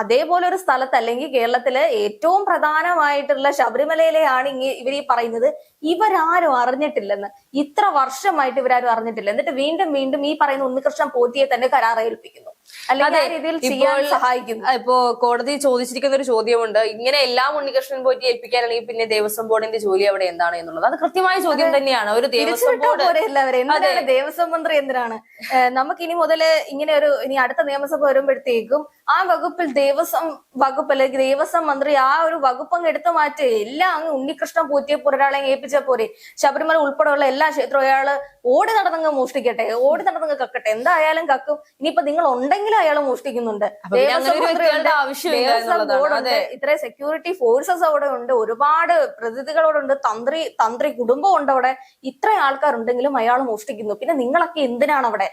അതേപോലെ ഒരു സ്ഥലത്ത് അല്ലെങ്കിൽ കേരളത്തിലെ ഏറ്റവും പ്രധാനമായിട്ടുള്ള ശബരിമലയിലെയാണ് ഇങ്ങ ഇവർ ഈ പറയുന്നത്. ഇവരാരും അറിഞ്ഞിട്ടില്ലെന്ന്. ഇത്ര വർഷമായിട്ട് ഇവരാരും അറിഞ്ഞിട്ടില്ല. എന്നിട്ട് വീണ്ടും വീണ്ടും ഈ പറയുന്ന ഉണ്ണികൃഷ്ണൻ പോറ്റിയെ തന്നെ കരാറേൽപ്പിക്കുന്നു. സഹായിക്കുന്നു. ഇപ്പോ കോടതി ചോദിച്ചിരിക്കുന്ന ഒരു ചോദ്യമുണ്ട്. ഇങ്ങനെ എല്ലാം ഉണ്ണികൃഷ്ണൻ പോറ്റി ഏൽപ്പിക്കാനാണെങ്കിൽ പിന്നെ ദേവസ്വം ബോർഡിന്റെ ജോലി അവിടെ എന്താണ് എന്നുള്ളത്? അത് കൃത്യമായ ചോദ്യം തന്നെയാണ്. ഒരു ദേവസ്വം ബോർഡ് ദേവസ്വം മന്ത്രി എന്തിനാണ്? നമുക്ക് ഇനി മുതൽ ഇങ്ങനെ ഒരു ഇനി അടുത്ത നിയമസഭ വരുമ്പോഴത്തേക്കും ആ വകുപ്പിൽ ദേവസ്വം വകുപ്പ് അല്ലെങ്കിൽ ദേവസ്വം മന്ത്രി ആ ഒരു വകുപ്പ് അങ്ങ് എടുത്തു മാറ്റി. എല്ലാം അങ്ങ് ഉണ്ണികൃഷ്ണൻ പോറ്റിയെ പോലെ ഒരാളെ ഏൽപ്പിച്ച പോരെ. ശബരിമല ഉൾപ്പെടെയുള്ള എല്ലാ ക്ഷേത്രവും അയാൾ ഓടി നടന്നങ്ങ് മോഷ്ടിക്കട്ടെ ഓടി നടന്നങ്ങ് കക്കട്ടെ. എന്തായാലും കക്കും. ഇനിയിപ്പോ നിങ്ങൾ ഉണ്ടെങ്കിലും അയാൾ മോഷ്ടിക്കുന്നുണ്ട് ദേവസ്വം. ബോർഡ് ഉണ്ട് സെക്യൂരിറ്റി ഫോഴ്സസ് അവിടെ ഉണ്ട്. ഒരുപാട് പ്രതിനിധികളോടുണ്ട്. തന്ത്രി തന്ത്രി കുടുംബം ഉണ്ട് അവിടെ. ഇത്രയും ആൾക്കാരുണ്ടെങ്കിലും അയാൾ മോഷ്ടിക്കുന്നു. പിന്നെ നിങ്ങളൊക്കെ എന്തിനാണ് അവിടെ